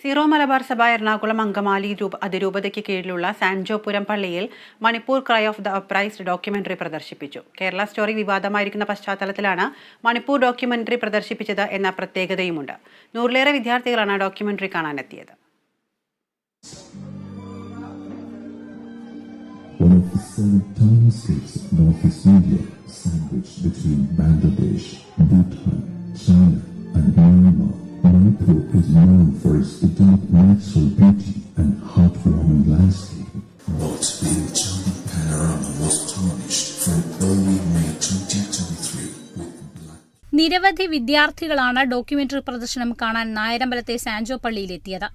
Zero Malabar സഭ എറണാകുളം അങ്കമാലി രൂപ അതിരൂപതയ്ക്ക് കീഴിലുള്ള സാൻജോപുരം പള്ളിയിൽ Manipur cry of the oppressed documentary പ്രദർശിപ്പിച്ചു. കേരള സ്റ്റോറി വിവാദമായിരിക്കുന്ന പശ്ചാത്തലത്തിലാണ് മണിപ്പൂർ ഡോക്യുമെന്ററി പ്രദർശിപ്പിച്ചത് എന്ന പ്രത്യേകതയുമുണ്ട്. നൂറിലേറെ വിദ്യാർത്ഥികളാണ് ഡോക്യുമെന്ററി കാണാനെത്തിയത്. Manipur is known for its deep natural beauty and heartwarming landscape. But the enchanting panorama was tarnished from early May 2023 with നിരവധി വിദ്യാർത്ഥികളാണ് ഡോക്യുമെന്ററി പ്രദർശനം കാണാൻ നായരമ്പലത്തെ സാൻജോ പള്ളിയിലെത്തിയത്.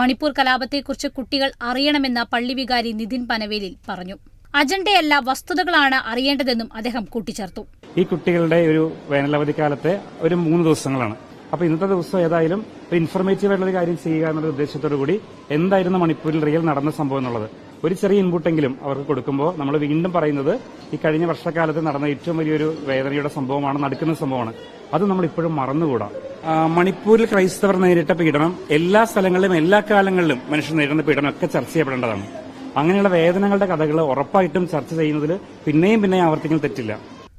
മണിപ്പൂർ കലാപത്തെക്കുറിച്ച് കുട്ടികൾ അറിയണമെന്ന് പള്ളി വികാരി നിതിൻ പനവേലിൽ പറഞ്ഞു. അജണ്ടയല്ല വസ്തുതകളാണ് അറിയേണ്ടതെന്നും അദ്ദേഹം കൂട്ടിച്ചേർത്തു. ഈ കുട്ടികളുടെ ഒരു വേനലവധിക്കാലത്തെ ഒരു മൂന്ന് ദിവസങ്ങളാണ്. അപ്പൊ ഇന്നത്തെ ദിവസം ഏതായാലും ഒരു ഇൻഫർമേറ്റീവ് ആയിട്ടുള്ള കാര്യം ചെയ്യുക എന്നുള്ള ഉദ്ദേശത്തോടു കൂടി എന്തായിരുന്നു മണിപ്പൂരിൽ റിയൽ നടന്ന സംഭവം എന്നുള്ളത്. ഒരു ചെറിയ ഇൻപുട്ടെങ്കിലും അവർക്ക് കൊടുക്കുമ്പോൾ നമ്മൾ വീണ്ടും പറയുന്നത് ഈ കഴിഞ്ഞ വർഷക്കാലത്ത് നടന്ന ഏറ്റവും വലിയൊരു വേദനയുടെ സംഭവമാണ് നടക്കുന്ന സംഭവമാണ്. അത് നമ്മൾ ഇപ്പോഴും മറന്നുകൂടാ. മണിപ്പൂരിൽ ക്രൈസ്തവർ നേരിട്ട പീഡനം എല്ലാ സ്ഥലങ്ങളിലും എല്ലാ കാലങ്ങളിലും മനുഷ്യർ നേരിടുന്ന പീഡനം ഒക്കെ ചർച്ച ചെയ്യപ്പെടേണ്ടതാണ്. അങ്ങനെയുള്ള വേദനകളുടെ കഥകൾ ഉറപ്പായിട്ടും ചർച്ച ചെയ്യുന്നതിൽ പിന്നെയും പിന്നെയും ആവർത്തിക്കൽ തെറ്റില്ല.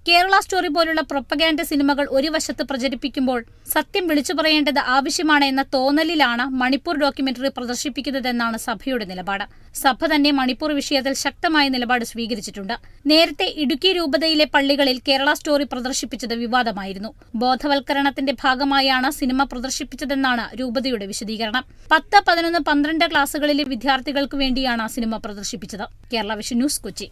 കേരള സ്റ്റോറി പോലുള്ള പ്രൊപ്പഗാൻഡ സിനിമകൾ ഒരു വശത്ത് പ്രചരിപ്പിക്കുമ്പോൾ സത്യം വിളിച്ചു പറയേണ്ടത് ആവശ്യമാണ് എന്ന തോന്നലിലാണ് മണിപ്പൂർ ഡോക്യുമെന്ററി പ്രദർശിപ്പിക്കുന്നതെന്നാണ് സഭയുടെ നിലപാട്. സഭ തന്നെ മണിപ്പൂർ വിഷയത്തിൽ ശക്തമായ നിലപാട് സ്വീകരിച്ചിട്ടുണ്ട്. നേരത്തെ ഇടുക്കി രൂപതയിലെ പള്ളികളിൽ കേരള സ്റ്റോറി പ്രദർശിപ്പിച്ചത് വിവാദമായിരുന്നു. ബോധവൽക്കരണത്തിന്റെ ഭാഗമായാണ് സിനിമ പ്രദർശിപ്പിച്ചതെന്നാണ് രൂപതയുടെ വിശദീകരണം. പത്ത് പതിനൊന്ന് പന്ത്രണ്ട് ക്ലാസുകളിലെ വിദ്യാർത്ഥികൾക്ക് വേണ്ടിയാണ് cinema പ്രദർശിപ്പിച്ചത്. Kerala vision news Kochi.